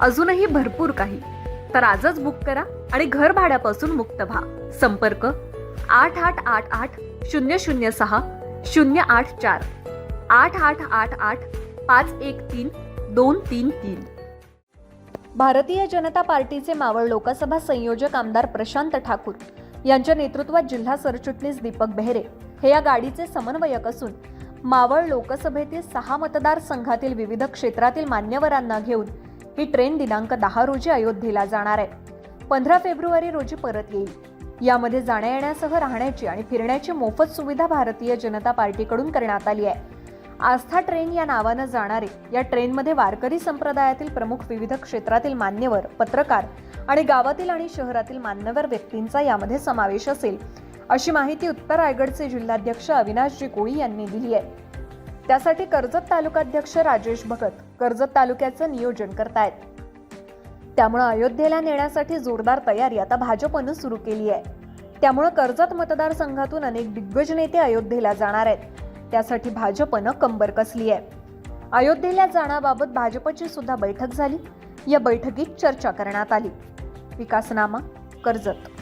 अजूनही भरपूर काही. तर आजच बुक करा आणि घर भाड्यापासून मुक्त व्हा. संपर्क आठ आठ आठ आठ शून्य शून्य सहा शून्य आठ चार. आठ आठ आठ आठ पाच एक तीन दोन तीन तीन. भारतीय जनता पार्टीचे मावळ लोकसभा संयोजक आमदार प्रशांत ठाकूर यांच्या नेतृत्वात जिल्हा सरचिटणीस दीपक बेहरे हे या गाडीचे समन्वयक असून मावळ लोकसभेतील सहा मतदारसंघातील विविध क्षेत्रातील मान्यवरांना घेऊन ही ट्रेन दिनांक दहा रोजी अयोध्येला जाणार आहे. पंधरा फेब्रुवारी रोजी परत येईल. यामध्ये जाण्या येण्यासह राहण्याची आणि फिरण्याची मोफत सुविधा भारतीय जनता पार्टीकडून करण्यात आली आहे. आस्था ट्रेन या नावानं जाणारे या ट्रेनमध्ये वारकरी संप्रदायातील प्रमुख विविध क्षेत्रातील मान्यवर पत्रकार आणि गावातील आणि शहरातील मान्यवर व्यक्तींचा यामध्ये समावेश असेल. अशी माहिती उत्तर रायगडचे जिल्हाध्यक्ष अविनाशजी कोळी यांनी दिली आहे. त्यासाठी कर्जत तालुकाध्यक्ष राजेश भगत कर्जत तालुक्याचं नियोजन करतायत. त्यामुळं अयोध्येला नेण्यासाठी जोरदार तयारी आता भाजपनं सुरू केली आहे. त्यामुळं कर्जत मतदारसंघातून अनेक दिग्गज नेते अयोध्येला जाणार आहेत. त्यासाठी भाजपनं कंबर कसली आहे. अयोध्येला जाण्याबाबत भाजपची सुद्धा बैठक झाली. या बैठकीत चर्चा करण्यात आली. विकासनामा कर्जत.